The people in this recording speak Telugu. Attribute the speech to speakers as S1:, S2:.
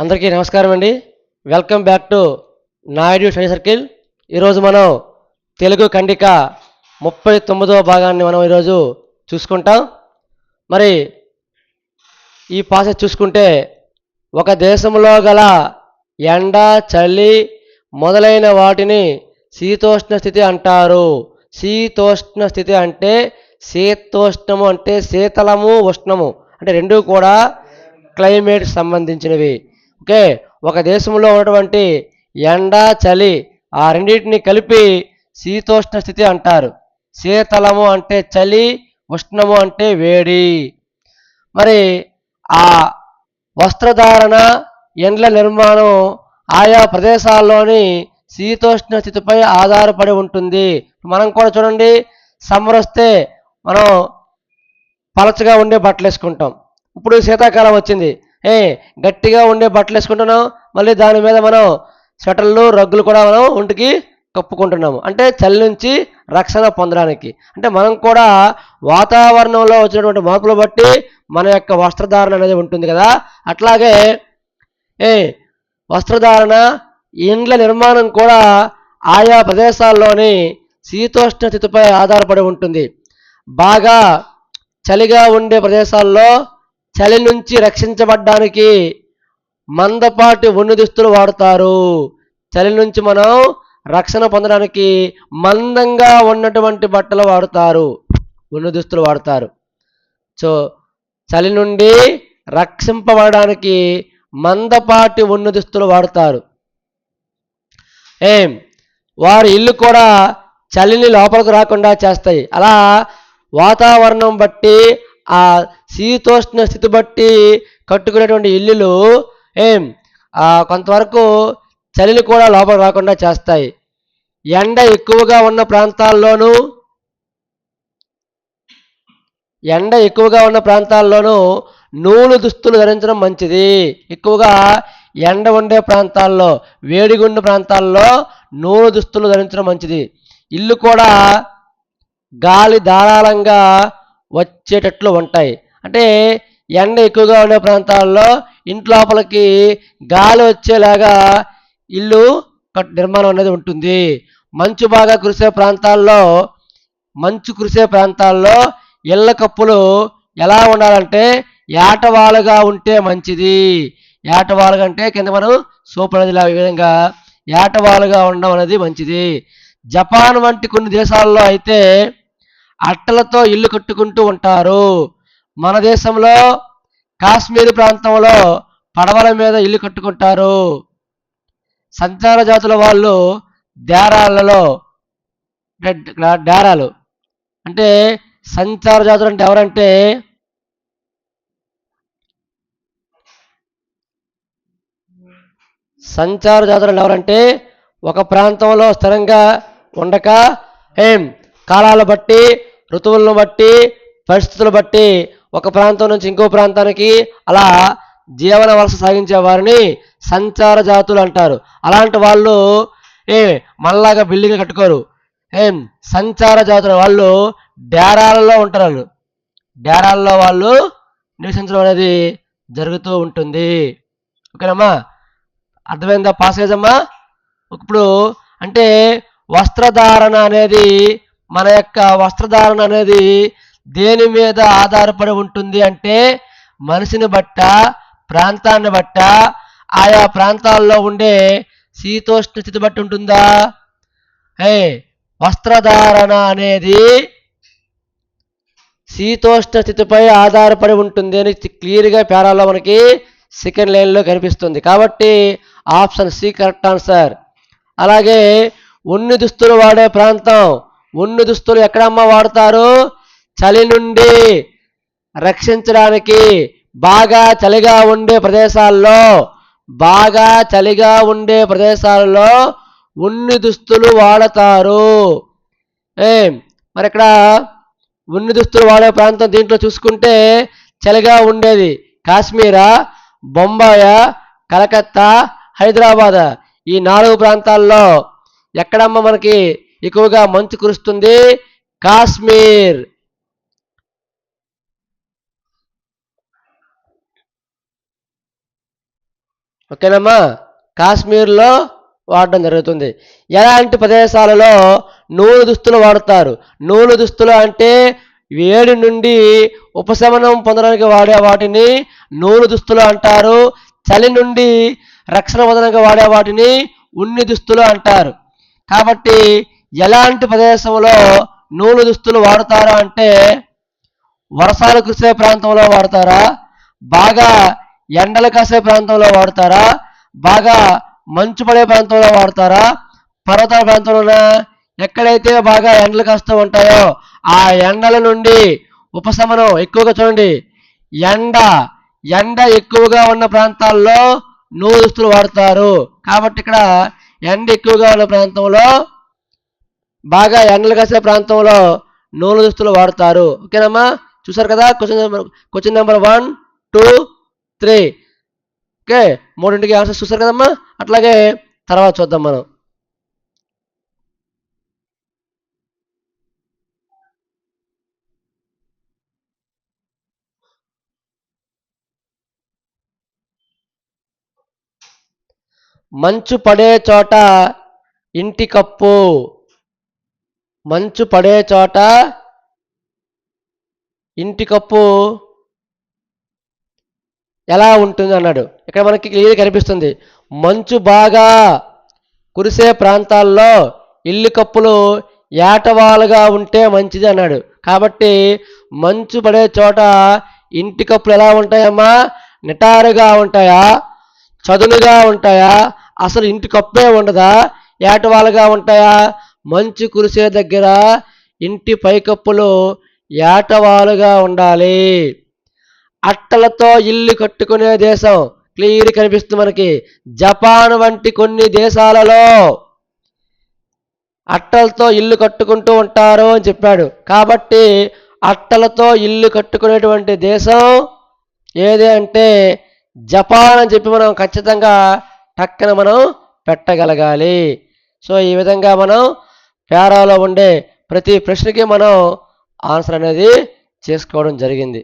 S1: అందరికీ నమస్కారం అండి. Welcome back to Naidu study circle ఈరోజు మనం తెలుగు ఖండిక ముప్పై తొమ్మిదవ భాగాన్ని మనం ఈరోజు చూసుకుంటాం. మరి ఈ పాసెస్ చూసుకుంటే ఒక దేశంలో గల ఎండ చలి మొదలైన వాటిని శీతోష్ణ స్థితి అంటారు. శీతోష్ణ స్థితి అంటే శీతోష్ణము అంటే శీతలము ఉష్ణము. అంటే రెండు కూడా క్లైమేట్ సంబంధించినవి. ఓకే? ఒక దేశంలో ఉన్నటువంటి ఎండ చలి ఆ రెండింటిని కలిపి శీతోష్ణ స్థితి అంటారు. శీతలము అంటే చలి ఉష్ణము అంటే వేడి. మరి ఆ వస్త్రధారణ ఎండ్ల నిర్మాణం ఆయా ప్రదేశాల్లోని శీతోష్ణ స్థితిపై ఆధారపడి ఉంటుంది. మనం కూడా చూడండి సమ్మర్ వస్తే మనం పలచగా ఉండే బట్టలు వేసుకుంటాం ఇప్పుడు శీతాకాలం వచ్చింది. ఏ గట్టిగా ఉండే బట్టలు వేసుకుంటున్నాం మళ్ళీ దాని మీద మనం స్వెటర్లు రగ్గులు కూడా మనం ఒంటికి కప్పుకుంటున్నాము. అంటే చలి నుంచి రక్షణ పొందడానికి. అంటే మనం కూడా వాతావరణంలో వచ్చినటువంటి మార్పులు బట్టి మన యొక్క వస్త్రధారణ అనేది ఉంటుంది కదా. అట్లాగే ఏ వస్త్రధారణ ఇండ్ల నిర్మాణం కూడా ఆయా ప్రదేశాల్లోని శీతోష్ణ స్థితిపై ఆధారపడి ఉంటుంది. బాగా చలిగా ఉండే ప్రదేశాల్లో చలి నుంచి రక్షించబడ్డానికి మందపాటి ఉన్ని దుస్తులు వాడతారు. చలి నుంచి మనం రక్షణ పొందడానికి మందంగా ఉన్నటువంటి బట్టలు వాడతారు. ఉన్ని దుస్తులు వాడతారు. సో చలి నుండి రక్షింపబడడానికి మందపాటి ఉన్ని దుస్తులు వాడతారు. ఏం? వారి ఇల్లు కూడా చలిని లోపలికి రాకుండా చేస్తాయి. అలా వాతావరణం బట్టి ఆ శీతోష్ణ స్థితి బట్టి కట్టుకునేటువంటి ఇల్లులు ఏం? కొంతవరకు చలిని కూడా లోపల రాకుండా చేస్తాయి. ఎండ ఎక్కువగా ఉన్న ప్రాంతాల్లోనూ ఎండ ఎక్కువగా ఉన్న ప్రాంతాల్లోనూ నూలు దుస్తులు ధరించడం మంచిది. ఎక్కువగా ఎండ ఉండే ప్రాంతాల్లో వేడిగా ప్రాంతాల్లో నూలు దుస్తులు ధరించడం మంచిది. ఇల్లు కూడా గాలి ధారాళంగా వచ్చేటట్లు ఉంటాయి. అంటే ఎండ ఎక్కువగా ఉండే ప్రాంతాల్లో ఇంట్లోపలికి గాలి వచ్చేలాగా ఇల్లు కట్ నిర్మాణం అనేది ఉంటుంది. మంచు బాగా కురిసే ప్రాంతాల్లో మంచు కురిసే ప్రాంతాల్లో ఇళ్ళ కప్పులు ఎలా ఉండాలంటే ఏటవాలుగా ఉంటే మంచిది. ఏటవాలుగా అంటే కింద మనం సోపు అనేది ఈ విధంగా ఏటవాలుగా ఉండడం అనేది మంచిది. జపాన్ వంటి కొన్ని దేశాల్లో అయితే అట్టలతో ఇల్లు కట్టుకుంటూ ఉంటారు. మన దేశంలో కాశ్మీర్ ప్రాంతంలో పడవల మీద ఇల్లు కట్టుకుంటారు. సంచార జాతుల వాళ్ళు డేరాలలో డేరాలు అంటే సంచార జాతులు అంటే ఎవరంటే సంచార జాతులు ఎవరంటే ఒక ప్రాంతంలో స్థిరంగా ఉండక ఏం కాలాలు బట్టి ఋతువులను బట్టి పరిస్థితులు బట్టి ఒక ప్రాంతం నుంచి ఇంకో ప్రాంతానికి అలా జీవన వలస సాగించే వారిని సంచార జాతులు అంటారు. అలాంటి వాళ్ళు ఏ మనలాగా బిల్డింగ్ కట్టుకోరు. ఏం సంచార జాతుల వాళ్ళు డేరాలలో ఉంటారు. వాళ్ళు డేరాల్లో వాళ్ళు నివసించడం అనేది జరుగుతూ ఉంటుంది. ఓకేనమ్మా? అర్థమైందా? పాసేజమ్మా ఇప్పుడు అంటే వస్త్రధారణ అనేది మన యొక్క వస్త్రధారణ అనేది దేని మీద ఆధారపడి ఉంటుంది అంటే మనిషిని బట్ట ప్రాంతాన్ని బట్ట ఆయా ప్రాంతాల్లో ఉండే శీతోష్ణ స్థితి బట్టి ఉంటుందా? ఏ వస్త్రధారణ అనేది శీతోష్ణ స్థితిపై ఆధారపడి ఉంటుంది అని క్లియర్గా పేరాలో మనకి సెకండ్ లైన్లో కనిపిస్తుంది. కాబట్టి ఆప్షన్ సి కరెక్ట్ ఆన్సర్. అలాగే ఉన్ని దుస్తులు వాడే ప్రాంతం ఉన్ని దుస్తులు ఎక్కడమ్మా వాడతారు? చలి నుండి రక్షించడానికి బాగా చలిగా ఉండే ప్రదేశాల్లో బాగా చలిగా ఉండే ప్రదేశాల్లో ఉన్ని దుస్తులు వాడతారు. ఏ మరి ఇక్కడ ఉన్ని దుస్తులు వాడే ప్రాంతం దీంట్లో చూసుకుంటే చలిగా ఉండేది. కాశ్మీరా బొంబాయ కలకత్తా హైదరాబాద్ ఈ నాలుగు ప్రాంతాల్లో ఎక్కడమ్మ మనకి ఎక్కువగా మంచు కురుస్తుంది. కాశ్మీర్. ఓకేనమ్మా? కాశ్మీర్లో వాడడం జరుగుతుంది. ఎలాంటి ప్రదేశాలలో నూలు దుస్తులు వాడతారు? నూలు దుస్తులు అంటే వేడి నుండి ఉపశమనం పొందడానికి వాడే వాటిని నూలు దుస్తులు అంటారు. చలి నుండి రక్షణ పొందడానికి వాడే వాటిని ఉన్ని దుస్తులు అంటారు. కాబట్టి ఎలాంటి ప్రదేశంలో నూలు దుస్తులు వాడతారా అంటే వర్షాలు కురిసే ప్రాంతంలో వాడతారా? బాగా ఎండలు కాసే ప్రాంతంలో వాడతారా? బాగా మంచు పడే ప్రాంతంలో వాడతారా? పర్వతాల ప్రాంతంలోనా? ఎక్కడైతే బాగా ఎండలు కాస్తూ ఉంటాయో ఆ ఎండల నుండి ఉపశమనం ఎక్కువగా చూడండి. ఎండ ఎండ ఎక్కువగా ఉన్న ప్రాంతాల్లో నూలు దుస్తులు వాడతారు. కాబట్టి ఇక్కడ ఎండ ఎక్కువగా ఉన్న ప్రాంతంలో బాగా ఎండలు కాసే ప్రాంతంలో నూనె దుస్తులు వాడతారు. ఓకేనమ్మా? చూసారు కదా? Question number question number one two three okay? మూడింటికి ఆన్సర్స్ చూసారు కదమ్మా? అట్లాగే తర్వాత చూద్దాం మనం. మంచు పడే చోట ఇంటి కప్పు. మంచు పడే చోట ఇంటి కప్పు ఎలా ఉంటుంది అన్నాడు. ఇక్కడ మనకి క్లియర్ కనిపిస్తుంది. మంచు బాగా కురిసే ప్రాంతాల్లో ఇల్లు కప్పులు ఏటవాలుగా ఉంటే మంచిది అన్నాడు. కాబట్టి మంచు పడే చోట ఇంటి కప్పులు ఎలా ఉంటాయమ్మా? నిటారుగా ఉంటాయా? చదునుగా ఉంటాయా? అసలు ఇంటి కప్పే ఉండదా? ఏటవాలుగా ఉంటాయా? మంచు కురిసే దగ్గర ఇంటి పైకప్పులు ఏటవాలుగా ఉండాలి. అట్టలతో ఇల్లు కట్టుకునే దేశం క్లియర్ కనిపిస్తుంది మనకి. జపాన్ వంటి కొన్ని దేశాలలో అట్టలతో ఇల్లు కట్టుకుంటూ ఉంటారు అని చెప్పాడు. కాబట్టి అట్టలతో ఇల్లు కట్టుకునేటువంటి దేశం ఏది అంటే జపాన్ అని చెప్పి మనం ఖచ్చితంగా టక్కన మనం పెట్టగలగాలి. సో ఈ విధంగా మనం పేరాలో ఉండే ప్రతి ప్రశ్నకి మనం ఆన్సర్ అనేది చేసుకోవడం జరిగింది.